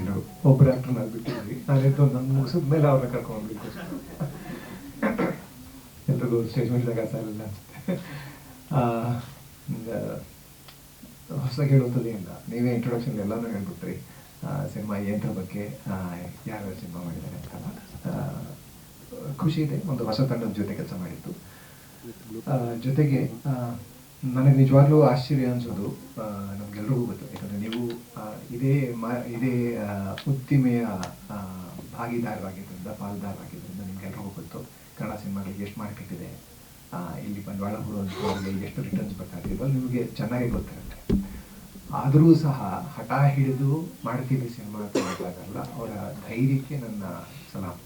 ಎಲ್ಲರೂ ಒಬ್ಬರು ಆ್ಯಕ್ಟರ್ ನಾವು ಬಿಟ್ಟಿದ್ವಿ ನಾನಿದ್ದು ನನ್ನ ಮುಗಿಸಿದ ಮೇಲೆ ಅವ್ರನ್ನ ಕರ್ಕೊಂಡ್ಬಿಟ್ಟು ಎಲ್ರಿಗೂ ಸ್ಟೇಜ್ ಮೇಲೆ ಜಾಗ ಸಾಲಿಲ್ಲ ಅನ್ಸುತ್ತೆ. ಹೊಸ ಹೇಳುವಂಥದ್ದು ಇಲ್ಲ ನೀವೇ ಇಂಟ್ರೊಡಕ್ಷನ್ ಎಲ್ಲನೂ ಹೇಳ್ಬಿಟ್ರಿ. ಸಿನಿಮಾ ಏನರ ಬಗ್ಗೆ ಯಾರು ಸಿನಿಮಾ ಮಾಡಿದ್ದಾರೆ ಅಂತಲ್ಲ ಖುಷಿ ಇದೆ. ಒಂದು ಹೊಸ ತಂಡದ ಜೊತೆ ಕೆಲಸ ಮಾಡಿದ್ದು. ಜೊತೆಗೆ ನನಗೆ ನಿಜವಾಗ್ಲೂ ಆಶ್ಚರ್ಯ ಅನ್ಸೋದು ನಮ್ಗೆಲ್ರಿಗೂ ಗೊತ್ತು. ಯಾಕಂದ್ರೆ ನೀವು ಇದೇ ಇದೇ ಉದ್ದಿಮೆಯ ಭಾಗಿದಾರರಾಗಿದ್ದರಿಂದ ಪಾಲ್ದಾರರಾಗಿದ್ದರಿಂದ ನಿಮ್ಗೆಲ್ರಿಗೂ ಗೊತ್ತು. ಕನ್ನಡ ಸಿನಿಮಾಗಳಿಗೆ ಎಷ್ಟು ಮಾರ್ಕೆಟ್ ಇದೆ ಇಲ್ಲಿ ಬಂಡವಾಳ ಹೂಡುವಂಥವ್ರಿಗೆ ಎಷ್ಟು ರಿಟರ್ನ್ಸ್ ಬರ್ತಾ ಇದೆ ಇವಾಗ ನಿಮಗೆ ಚೆನ್ನಾಗಿ ಗೊತ್ತಿರುತ್ತೆ. ಆದರೂ ಸಹ ಹಠ ಹಿಡಿದು ಮಾಡ್ತೀವಿ ಸಿನಿಮಾ ಅಂತ ಅವರ ಧೈರ್ಯಕ್ಕೆ ನನ್ನ ಸಲಾಮ್.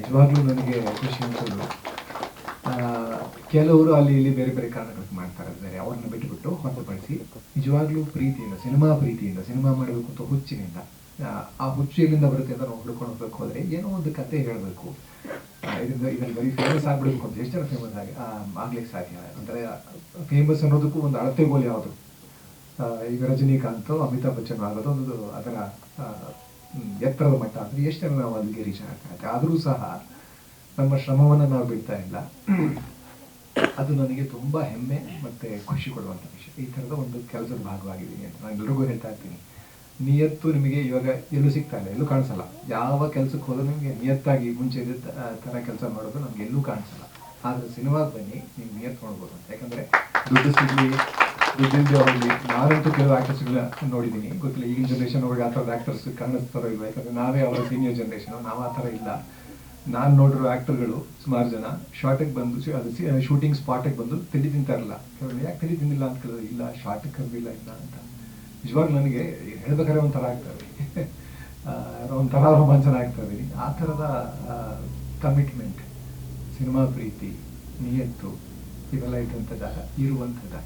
ನಿಜವಾಗ್ಲೂ ನನಗೆ ಖುಷಿ ಅನ್ಸೋದು. ಕೆಲವರು ಅಲ್ಲಿ ಇಲ್ಲಿ ಬೇರೆ ಬೇರೆ ಕಾರಣಗಳಿಗೆ ಮಾಡ್ತಾ ಇದ್ದಾರೆ ಅವ್ರನ್ನ ಬಿಟ್ಟುಬಿಟ್ಟು ಹೊರತುಪಡಿಸಿ ನಿಜವಾಗ್ಲೂ ಪ್ರೀತಿಯಿಂದ ಸಿನಿಮಾ ಪ್ರೀತಿಯಿಂದ ಸಿನಿಮಾ ಮಾಡಬೇಕು ಅಂತ ಹುಚ್ಚಿನಿಂದ ಆ, ಹುಚ್ಚು ಎಲ್ಲಿಂದ ಬರುತ್ತೆ ಅಂತ ನಾವು ಹುಡ್ಕೊಂಡು ಹೋಗ್ಬೇಕು ಹೋದ್ರೆ ಏನೋ ಒಂದು ಕತೆ ಹೇಳಬೇಕು. ಇದರಿಂದ ಇದರಲ್ಲಿ ಬರೀ ಫೇಮಸ್ ಆಗ್ಬಿಡ್ಬೇಕು ಅಂತ ಎಷ್ಟು ಜನ ಫೇಮಸ್ ಆಗಿ ಆಗ್ಲಿಕ್ಕೆ ಸಾಧ್ಯ? ಅಂದರೆ ಫೇಮಸ್ ಅನ್ನೋದಕ್ಕೂ ಒಂದು ಅಳತೆಗೋಲು ಯಾವುದು? ಈಗ ರಜನಿಕಾಂತ್ ಅಮಿತಾಬ್ ಬಚ್ಚನ್ ಆಗೋದು ಒಂದು ಅದರ ಎತ್ತರದ ಮಟ್ಟ ಅಂದರೆ ಎಷ್ಟು ನಾವು ಅಲ್ಲಿಗೆ ರೀಚ್ ಆಗ್ತಾ ಆದರೂ ಸಹ ನಮ್ಮ ಶ್ರಮವನ್ನು ನಾವು ಬಿಡ್ತಾ ಇಲ್ಲ. ಅದು ನನಗೆ ತುಂಬ ಹೆಮ್ಮೆ ಮತ್ತು ಖುಷಿ ಕೊಡುವಂಥ ವಿಷಯ. ಈ ಥರದ ಒಂದು ಕೆಲಸದ ಭಾಗವಾಗಿದ್ದೀನಿ ಅಂತ ನಾನು ಎಲ್ರಿಗೂ ಹೇಳ್ತಾ ಇರ್ತೀನಿ. ನಿಯತ್ತು ನಿಮಗೆ ಇವಾಗ ಎಲ್ಲೂ ಸಿಗ್ತಾ ಇಲ್ಲ, ಎಲ್ಲೂ ಕಾಣಿಸಲ್ಲ. ಯಾವ ಕೆಲಸಕ್ಕೆ ಹೋದ್ರೂ ನಿಮಗೆ ನಿಯತ್ತಾಗಿ ಮುಂಚೆ ಇದ್ದ ಥರ ಕೆಲಸ ಮಾಡೋದು ನಮ್ಗೆ ಎಲ್ಲೂ ಕಾಣಿಸಲ್ಲ. ಆದರೆ ಸಿನಿಮಾಗೆ ಬನ್ನಿ, ನೀವು ನಿಯತ್ತು ನೋಡ್ಬೋದು ಅಂತ. ಯಾಕಂದರೆ ದುಡ್ಡು ಸಿಗಲಿ ದುಡ್ಡಿಂದ ಹೋಗಲಿ, ನಾನಂತೂ ಕೆಲವು ಆ್ಯಕ್ಟರ್ಸ್ಗಳನ್ನ ನೋಡಿದ್ದೀನಿ. ಗೊತ್ತಿಲ್ಲ, ಈಗಿನ ಜನ್ರೇಷನ್ ಅವ್ರಿಗೆ ಆ ಥರದ ಆ್ಯಕ್ಟರ್ಸ್ ಕಾಣಿಸ್ತಾರೋ ಇಲ್ಲ ಯಾಕಂದರೆ ನಾವೇ ಅವರ ಸೀನಿಯರ್ ಜನ್ರೇಷನ್ ನಾವು ಆ ಥರ ಇಲ್ಲ. ನಾನು ನೋಡಿರೋ ಆ್ಯಕ್ಟರ್ಗಳು ಸುಮಾರು ಜನ ಶಾರ್ಟಿಗೆ ಬಂದು ಅದು ಶೂಟಿಂಗ್ ಸ್ಪಾಟಿಗೆ ಬಂದು ತಿಂಡಿ ತಿಂತಾರಲ್ಲ ಕೆಲವರು ಯಾಕೆ ತಿಂಡಿ ತಿಂದಿಲ್ಲ ಅಂತ ಕೇಳಿದ್ರೆ ಇಲ್ಲ ಶಾರ್ಟಿಗೆ ಕರೆದಿಲ್ಲ, ಇಲ್ಲ ಅಂತ. ನಿಜವಾಗ್ಲೂ ನನಗೆ ಹೇಳ್ಬೇಕಾದ್ರೆ ಒಂಥರ ಆಗ್ತದೆ. ಒಂಥರ ರೋಮಾಂಚನ ಆಗ್ತದೆ. ಆ ಥರದ ಕಮಿಟ್ಮೆಂಟ್ ಸಿನಿಮಾ ಪ್ರೀತಿ, ನಿಯತ್ತು, ಇವೆಲ್ಲ ಇದ್ದಂಥ ಜಾಗ ಇರುವಂಥ ಜಾಗ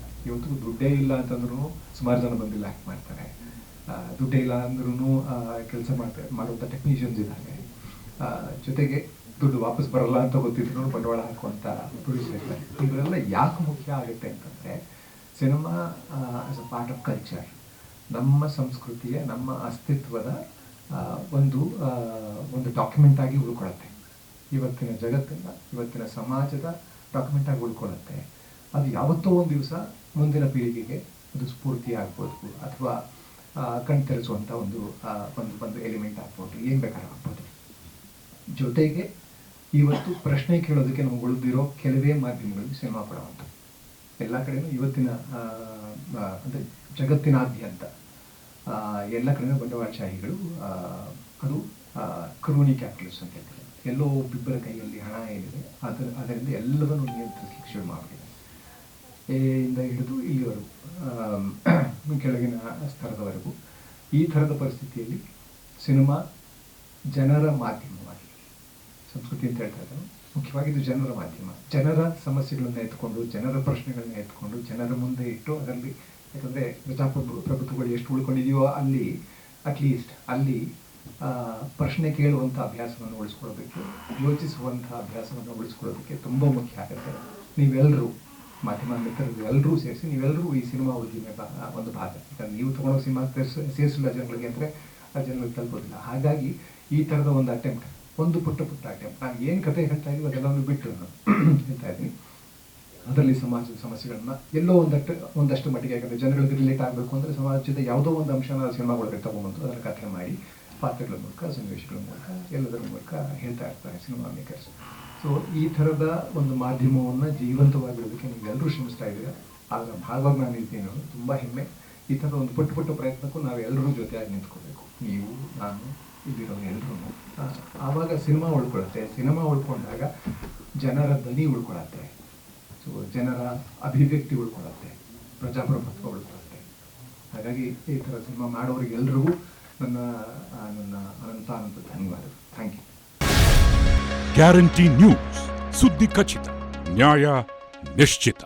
ದುಡ್ಡೇ ಇಲ್ಲ ಅಂತಂದ್ರೂ ಸುಮಾರು ಜನ ಬಂದಿಲ್ಲ ಆ್ಯಕ್ಟ್ ಮಾಡ್ತಾರೆ. ದುಡ್ಡೇ ಇಲ್ಲ ಅಂದ್ರೂ ಕೆಲಸ ಮಾಡ್ತಾರೆ ಮಾಡುವಂಥ ಟೆಕ್ನಿಷಿಯನ್ಸ್ ಇದ್ದಾರೆ. ಜೊತೆಗೆ ದುಡ್ಡು ವಾಪಸ್ ಬರಲ್ಲ ಅಂತ ಗೊತ್ತಿದ್ರು ಬಂಡವಾಳ ಹಾಕುವಂಥ ಪ್ರೊಡ್ಯೂಸರ್ ಇದ್ದಾರೆ ಇವರೆಲ್ಲ ಯಾಕೆ ಮುಖ್ಯ ಆಗುತ್ತೆ ಅಂತಂದರೆ cinema as a part of culture ನಮ್ಮ ಸಂಸ್ಕೃತಿಯ, ನಮ್ಮ ಅಸ್ತಿತ್ವದ ಒಂದು ಒಂದು ಡಾಕ್ಯುಮೆಂಟ್ ಆಗಿ ಉಳ್ಕೊಳ್ಳುತ್ತೆ ಇವತ್ತಿನ ಜಗತ್ತಿನ ಇವತ್ತಿನ ಸಮಾಜದ ಡಾಕ್ಯುಮೆಂಟ್ ಆಗಿ ಉಳ್ಕೊಳ್ಳುತ್ತೆ ಅದು ಯಾವತ್ತೋ ಒಂದು ದಿವಸ ಮುಂದಿನ ಪೀಳಿಗೆಗೆ ಅದು ಸ್ಫೂರ್ತಿ ಆಗ್ಬೋದು, ಅಥವಾ ಕಣ್ ತೆರೆಸುವಂಥ ಒಂದು ಒಂದು ಎಲಿಮೆಂಟ್ ಆಗ್ಬೋದು. ಏನು ಬೇಕಾದ್ರೂ ಜೊತೆಗೆ ಇವತ್ತು ಪ್ರಶ್ನೆ ಕೇಳೋದಕ್ಕೆ ನಾವು ಉಳಿದಿರೋ ಕೆಲವೇ ಮಾಧ್ಯಮಗಳಲ್ಲಿ ಸಿನಿಮಾ ಪಡುವಂಥ ಎಲ್ಲ ಕಡೆನೂ ಇವತ್ತಿನ ಅಂದರೆ ಜಗತ್ತಿನಾದ್ಯಂತ ಎಲ್ಲ ಕಡೆಯೂ ಬಂಡವಾಳಶಾಹಿಗಳು ಅದು ಕ್ರೂನಿ ಕ್ಯಾಪಿಟಲ್ಸ್ ಅಂತ ಹೇಳ್ತಾರೆ. ಎಲ್ಲೋ ಒಬ್ಬಿಬ್ಬರ ಕೈಯಲ್ಲಿ ಹಣ ಏನಿದೆ, ಅದರ, ಅದರಿಂದ ಎಲ್ಲವನ್ನು ನಿಯಂತ್ರಿಸಲಿಕ್ಕೆ ಶುರು ಮಾಡಿದೆ ಇಂದ ಹಿಡಿದು ಇಲ್ಲಿವರೆಗೂ ಕೆಳಗಿನ ಸ್ತರದವರೆಗೂ ಈ ಥರದ ಪರಿಸ್ಥಿತಿಯಲ್ಲಿ ಸಿನಿಮಾ ಜನರ ಮಾಧ್ಯಮವಾಗಿ ಸಂಸ್ಕೃತಿ ಅಂತ ಹೇಳ್ತಾ ಇದ್ದಾರೆ. ಮುಖ್ಯವಾಗಿ ಇದು ಜನರ ಮಾಧ್ಯಮ. ಜನರ ಸಮಸ್ಯೆಗಳನ್ನ ಎತ್ಕೊಂಡು, ಜನರ ಪ್ರಶ್ನೆಗಳನ್ನ ಎತ್ಕೊಂಡು, ಜನರ ಮುಂದೆ ಇಟ್ಟು ಅದರಲ್ಲಿ ಯಾಕಂದರೆ ಪ್ರಜಾಪ್ರಭು, ಪ್ರಭುತ್ವಗಳು ಎಷ್ಟು ಉಳ್ಕೊಂಡಿದೆಯೋ ಅಲ್ಲಿ ಅಟ್ಲೀಸ್ಟ್ ಅಲ್ಲಿ ಪ್ರಶ್ನೆ ಕೇಳುವಂಥ ಅಭ್ಯಾಸವನ್ನು ಉಳಿಸ್ಕೊಳ್ಬೇಕು ಯೋಚಿಸುವಂಥ ಅಭ್ಯಾಸವನ್ನು ಉಳಿಸ್ಕೊಳ್ಳೋದಕ್ಕೆ ತುಂಬ ಮುಖ್ಯ ಆಗುತ್ತೆ. ನೀವೆಲ್ಲರೂ ಮಾಧ್ಯಮ ಮಿತ್ರರು ಎಲ್ಲರೂ ಸೇರಿಸಿ ನೀವೆಲ್ಲರೂ ಈ ಸಿನಿಮಾ ಉದ್ದಿಮೆ ಒಂದು ಭಾಗ. ಯಾಕಂದ್ರೆ ನೀವು ತೊಗೊಳೋ ಸಿನಿಮಾ ಸೇರಿಸ, ಸೇರಿಸಿಲ್ಲ ಜನಗಳಿಗೆ ಅಂದರೆ ಆ ಜನಗಳಿಗೆ ತಲುಪೋದಿಲ್ಲ. ಹಾಗಾಗಿ ಈ ಥರದ ಒಂದು ಅಟೆಂಪ್ಟ್ ಒಂದು ಪುಟ್ಟ ಪುಟ್ಟ ಐಟಮ್ ನಾನು ಏನು ಕತೆ ಹೇಳ್ತಾ ಇದ್ದೀವಿ ಅದೆಲ್ಲವನ್ನು ಬಿಟ್ಟು ಹೇಳ್ತಾ ಇದ್ದೀನಿ ಅದರಲ್ಲಿ ಸಮಾಜದ ಸಮಸ್ಯೆಗಳನ್ನ ಎಲ್ಲೋ ಒಂದಷ್ಟು ಒಂದಷ್ಟು ಮಟ್ಟಿಗೆ ಯಾಕಂದರೆ ಜನಗಳಿಗೆ ರಿಲೇಟ್ ಆಗಬೇಕು ಅಂದರೆ ಸಮಾಜದ ಯಾವುದೋ ಒಂದು ಅಂಶನ ಸಿನಿಮಾಗಳಿಗೆ ತಗೊಂಡ್ಬಂದು ಅದರ ಕಥೆ ಮಾಡಿ, ಪಾತ್ರಗಳ ಮೂಲಕ, ಸನ್ನಿವೇಶಗಳ ಮೂಲಕ, ಎಲ್ಲದರ ಮೂಲಕ ಹೇಳ್ತಾ ಇರ್ತಾರೆ ಸಿನಿಮಾ ಮೇಕರ್ಸ್. ಸೊ ಈ ಥರದ ಒಂದು ಮಾಧ್ಯಮವನ್ನು ಜೀವಂತವಾಗಿರೋದಕ್ಕೆ ನೀವೆಲ್ಲರೂ ಶ್ರಮಿಸ್ತಾ ಇದ್ದೀರಾ. ಅದರ ಭಾಗವಾಗಿ ನಾನು ಇರ್ತೀನಿ ಅನ್ನೋದು ತುಂಬ ಹೆಮ್ಮೆ. ಈ ಥರದ ಒಂದು ಪುಟ್ಟ ಪುಟ್ಟ ಪ್ರಯತ್ನಕ್ಕೂ ನಾವೆಲ್ಲರೂ ಜೊತೆಯಾಗಿ ನಿಂತ್ಕೋಬೇಕು. ನೀವು, ನಾನು ಇಲ್ಲಿರೋ ಎಲ್ಲರೂ ಆವಾಗ ಸಿನಿಮಾ ಉಳ್ಕೊಳತ್ತೆ. ಸಿನಿಮಾ ಉಳ್ಕೊಂಡಾಗ ಜನರ ದನಿ ಉಳ್ಕೊಳತ್ತೆ. ಸೊ ಜನರ ಅಭಿವ್ಯಕ್ತಿ ಉಳ್ಕೊಳತ್ತೆ. ಪ್ರಜಾಪ್ರಭುತ್ವ ಉಳ್ಕೊಳತ್ತೆ. ಹಾಗಾಗಿ ಈ ಥರ ಸಿನಿಮಾ ಮಾಡೋರಿಗೆ ಎಲ್ರಿಗೂ ನನ್ನ ನನ್ನ ಅನಂತ ಅನಂತ ಥ್ಯಾಂಕ್ ಯು ಗ್ಯಾರಂಟಿ ನ್ಯೂಸ್ ಸುದ್ದಿ ಖಚಿತ ನ್ಯಾಯ ನಿಶ್ಚಿತ